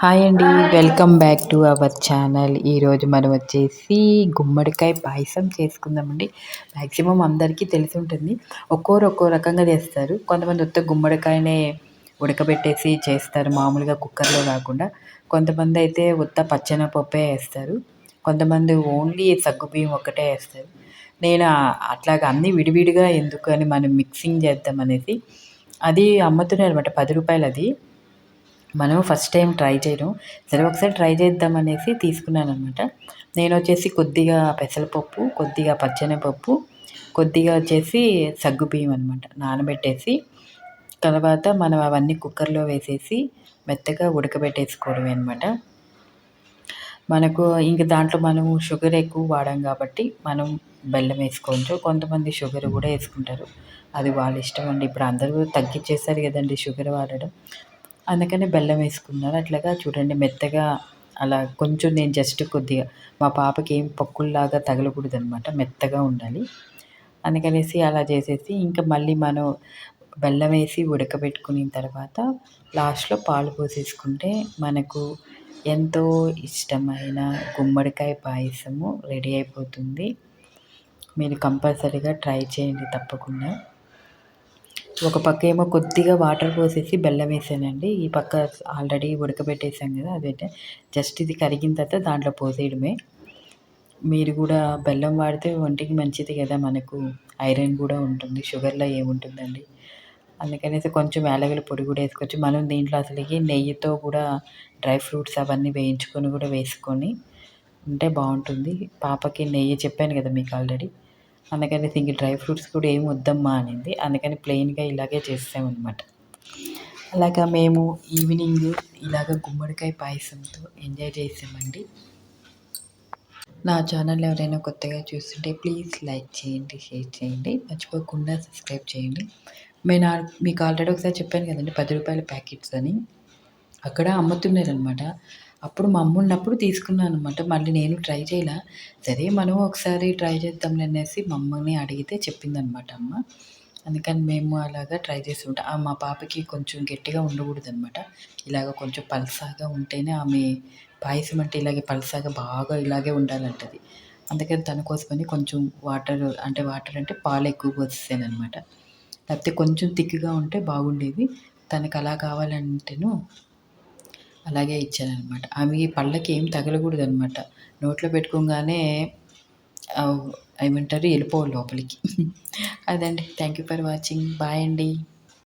Hi అండి welcome back to our channel. ఈరోజు మనం వచ్చేసి గుమ్మడికాయ పాయసం చేసుకుందామండి. మ్యాక్సిమం అందరికీ తెలిసి ఉంటుంది. ఒక్కోరు ఒక్కో రకంగా చేస్తారు. కొంతమంది ఉత్త గుమ్మడికాయనే ఉడకబెట్టేసి చేస్తారు మామూలుగా కుక్కర్లో కాకుండా. కొంతమంది అయితే ఉత్త పచ్చనపప్పే వేస్తారు. కొంతమంది ఓన్లీ సగ్గుబియ్యం ఒక్కటే వేస్తారు. నేను అట్లాగా అన్నీ విడివిడిగా ఎందుకు అని మనం మిక్సింగ్ చేద్దాం అనేసి అది అమ్ముతున్నారు అనమాట పది రూపాయలు అది మనం ఫస్ట్ టైం ట్రై చేయడం. సరే ఒకసారి ట్రై చేద్దామనేసి తీసుకున్నాను అనమాట నేను వచ్చేసి కొద్దిగా పెసరపప్పు కొద్దిగా పచ్చెనపప్పు కొద్దిగా వచ్చేసి సగ్గుబియ్యం అనమాట నానబెట్టేసి తర్వాత మనం అవన్నీ కుక్కర్లో వేసేసి మెత్తగా ఉడకబెట్టేసుకోవడమే అనమాట మనకు ఇంక దాంట్లో మనము షుగర్ ఎక్కువ వాడాం కాబట్టి మనం బెల్లం వేసుకోవచ్చు. కొంతమంది షుగర్ కూడా వేసుకుంటారు. అది వాళ్ళ ఇష్టం అండి. ఇప్పుడు అందరూ తగ్గించేశారు కదండి షుగర్ వాడడం. అందుకని బెల్లం వేసుకున్నారు. అట్లాగా చూడండి మెత్తగా అలా కొంచెం నేను జస్ట్ కొద్దిగా మా పాపకి ఏం పక్కుల్లాగా తగలకూడదు అనమాట మెత్తగా ఉండాలి. అందుకనేసి అలా చేసేసి ఇంకా మళ్ళీ మనం బెల్లం వేసి ఉడకబెట్టుకున్న తర్వాత లాస్ట్లో పాలు పోసేసుకుంటే మనకు ఎంతో ఇష్టమైన గుమ్మడికాయ పాయసము రెడీ అయిపోతుంది. మీరు కంపల్సరీగా ట్రై చేయండి తప్పకుండా. ఒక పక్క ఏమో కొద్దిగా వాటర్ పోసేసి బెల్లం వేసానండి. ఈ పక్క ఆల్రెడీ ఉడకబెట్టేసాం కదా అది జస్ట్ ఇది కరిగిన తర్వాత దాంట్లో పోసేయడమే. మీరు కూడా బెల్లం వాడితే ఒంటికి మంచిది కదా మనకు ఐరన్ కూడా ఉంటుంది షుగర్లో ఏముంటుందండి. అందుకనేసి కొంచెం యాలగల పొడి కూడా వేసుకోవచ్చు. మనం దీంట్లో అసలుకి నెయ్యితో కూడా డ్రై ఫ్రూట్స్ అవన్నీ వేయించుకొని కూడా వేసుకొని ఉంటే బాగుంటుంది. పాపకి నెయ్యి చెప్పాను కదా మీకు ఆల్రెడీ. అందుకని దీనికి డ్రై ఫ్రూట్స్ కూడా ఏమి వద్దమ్మా అనింది. అందుకని ప్లెయిన్గా ఇలాగే చేసామన్నమాట అలాగా మేము ఈవినింగ్ ఇలాగ గుమ్మడికాయ పాయసంతో ఎంజాయ్ చేసామండి. నా ఛానల్ ఎవరైనా కొత్తగా చూస్తుంటే ప్లీజ్ లైక్ చేయండి షేర్ చేయండి. మర్చిపోకుండా సబ్స్క్రైబ్ చేయండి. నేను మీకు ఆల్రెడీ ఒకసారి చెప్పాను కదండి పది రూపాయల ప్యాకెట్స్ అని. అక్కడ అమ్ముతున్నారనమాట అప్పుడు మా అమ్మ ఉన్నప్పుడు తీసుకున్నాను అనమాట మళ్ళీ నేను ట్రై చేయలే. సరే మనం ఒకసారి ట్రై చేద్దాంలే అనేసి మా అమ్మని అడిగితే చెప్పిందనమాట అమ్మ. అందుకని మేము అలాగా ట్రై చేసి ఉంటాం మా పాపకి కొంచెం గట్టిగా ఉండకూడదు అనమాట ఇలాగ కొంచెం పల్సాగా ఉంటేనే ఆమె పాయసం అంటే ఇలాగే పల్సాగా బాగా ఇలాగే ఉండాలంటది. అందుకని తన కోసమని కొంచెం వాటర్ అంటే వాటర్ అంటే పాలు ఎక్కువ పోసేసాను అనమాట లేకపోతే కొంచెం థిక్గా ఉంటే బాగుండేది. తనకు అలా కావాలంటేను అలాగే ఇచ్చాననమాట అవి పళ్ళకి ఏం తగలకూడదు అనమాట నోట్లో పెట్టుకోగానే ఏమంటారు వెళ్ళిపోవాలి లోపలికి. అదండి. Thank you for watching bye అండి.